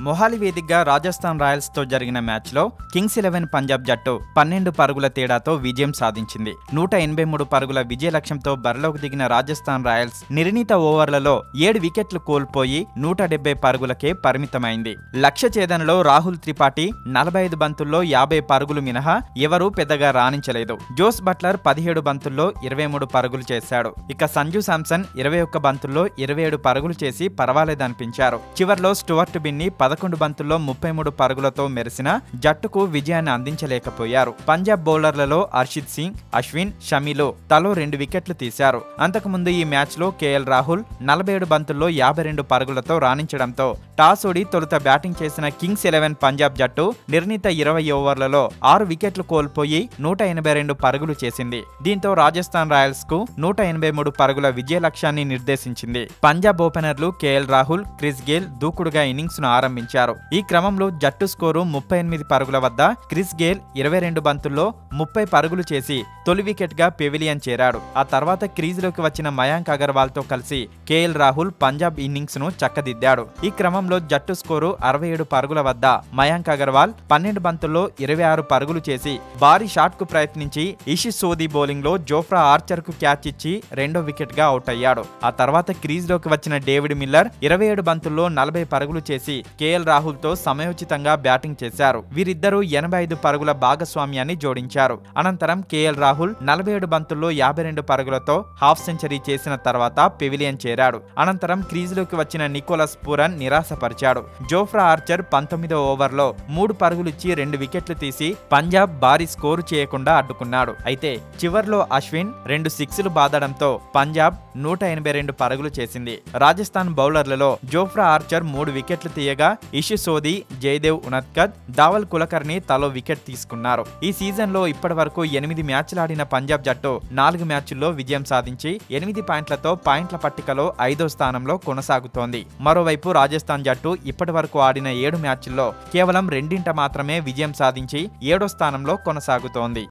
మొహాలి వేదికగా రాజస్థాన్ రాయల్స్తో జరిగిన మ్యాచ్లో కింగ్స్ ఎలెవెన్ పంజాబ్ జట్టు పన్నెండు పరుగుల తేడాతో విజయం సాధించింది. నూట ఎనభై మూడు పరుగుల విజయ లక్ష్యంతో బరిలోకి దిగిన రాజస్థాన్ రాయల్స్ నిర్ణీత ఓవర్లలో ఏడు వికెట్లు కోల్పోయి నూట డెబ్బై పరుగులకే పరిమితమైంది. లక్ష్య ఛేదనలో రాహుల్ త్రిపాఠి నలభై ఐదు బంతుల్లో యాభై పరుగులు మినహా ఎవరూ పెద్దగా రాణించలేదు. జోస్ బట్లర్ పదిహేడు బంతుల్లో ఇరవై మూడు పరుగులు చేశాడు. ఇక సంజు శాంసన్ ఇరవై ఒక్క బంతుల్లో ఇరవై ఏడు పరుగులు చేసి పర్వాలేదనిపించారు. చివర్లో స్టువర్ట్ బిన్ని పదకొండు బంతుల్లో ముప్పై మూడు పరుగులతో మెరిసిన జట్టుకు విజయాన్ని అందించలేకపోయారు. పంజాబ్ బౌలర్లలో అర్షిత్ సింగ్ అశ్విన్ షమీలో తలో రెండు వికెట్లు తీశారు. అంతకుముందు ఈ మ్యాచ్లో కేఎల్ రాహుల్ నలభై ఏడు బంతుల్లో యాభై రెండు పరుగులతో రాణించడంతో టాస్ ఓడి తొలుత బ్యాటింగ్ చేసిన కింగ్స్ ఎలెవెన్ పంజాబ్ జట్టు నిర్ణీత ఇరవై ఓవర్లలో ఆరు వికెట్లు కోల్పోయి నూట ఎనభై రెండు పరుగులు చేసింది. దీంతో రాజస్థాన్ రాయల్స్కు నూట ఎనభై మూడు పరుగుల విజయ లక్ష్యాన్ని నిర్దేశించింది. పంజాబ్ ఓపెనర్లు కేఎల్ రాహుల్ క్రిస్ గేల్ దూకుడుగా ఇన్నింగ్స్ను ఆరంభించారు. ఆరంభించారు ఈ క్రమంలో జట్టు స్కోరు ముప్పై ఎనిమిది పరుగుల వద్ద క్రిస్ గేల్ ఇరవై రెండు బంతుల్లో ముప్పై పరుగులు చేసి తొలి వికెట్గా పెవిలియన్ చేరాడు. ఆ తర్వాత క్రీజులోకి వచ్చిన మయాంక్ అగర్వాల్తో కలిసి కేఎల్ రాహుల్ పంజాబ్ ఇన్నింగ్స్ను చక్కదిద్దాడు. ఈ క్రమంలో జట్టు స్కోరు అరవై ఏడు పరుగుల వద్ద మయాంక్ అగర్వాల్ పన్నెండు బంతుల్లో ఇరవై ఆరు పరుగులు చేసి భారీ షాట్కు ప్రయత్నించి ఇషి సోది బౌలింగ్లో జోఫ్రా ఆర్చర్కు క్యాచ్ ఇచ్చి రెండో వికెట్గా అవుట్ అయ్యాడు ఆ తర్వాత క్రీజ్లోకి వచ్చిన డేవిడ్ మిల్లర్ ఇరవై ఏడు బంతుల్లో నలభై పరుగులు చేసి కేఎల్ రాహుల్తో సమయోచితంగా బ్యాటింగ్ చేశారు. వీరిద్దరూ ఎనభై ఐదు పరుగుల భాగస్వామ్యాన్ని జోడించారు. అనంతరం కేఎల్ రాహుల్ నలభై ఏడు బంతుల్లో యాభై రెండు పరుగులతో హాఫ్ సెంచరీ చేసిన తర్వాత పెవిలియన్ చేరాడు. అనంతరం క్రీజులోకి వచ్చిన నికోలస్ పూరన్ నిరాశపరిచాడు. జోఫ్రా ఆర్చర్ పంతొమ్మిదో ఓవర్లో మూడు పరుగులిచ్చి రెండు వికెట్లు తీసి పంజాబ్ భారీ స్కోరు చేయకుండా అడ్డుకున్నాడు. అయితే చివర్లో అశ్విన్ రెండు సిక్స్లు బాదడంతో పంజాబ్ నూట ఎనభై రెండు పరుగులు చేసింది. రాజస్థాన్ బౌలర్లలో జోఫ్రా ఆర్చర్ మూడు వికెట్లు తీయగా ఇషు సోది జయదేవ్ ఉనత్కద్ దావల్ కులకర్ని తలో వికెట్ తీసుకున్నారు. ఈ సీజన్లో ఇప్పటి వరకు ఎనిమిది మ్యాచ్లు ఆడిన పంజాబ్ జట్టు నాలుగు మ్యాచ్ల్లో విజయం సాధించి ఎనిమిది పాయింట్లతో పాయింట్ల పట్టికలో ఐదో స్థానంలో కొనసాగుతోంది. మరోవైపు రాజస్థాన్ జట్టు ఇప్పటి వరకు ఆడిన ఏడు మ్యాచ్ల్లో కేవలం రెండింట మాత్రమే విజయం సాధించి ఏడో స్థానంలో కొనసాగుతోంది.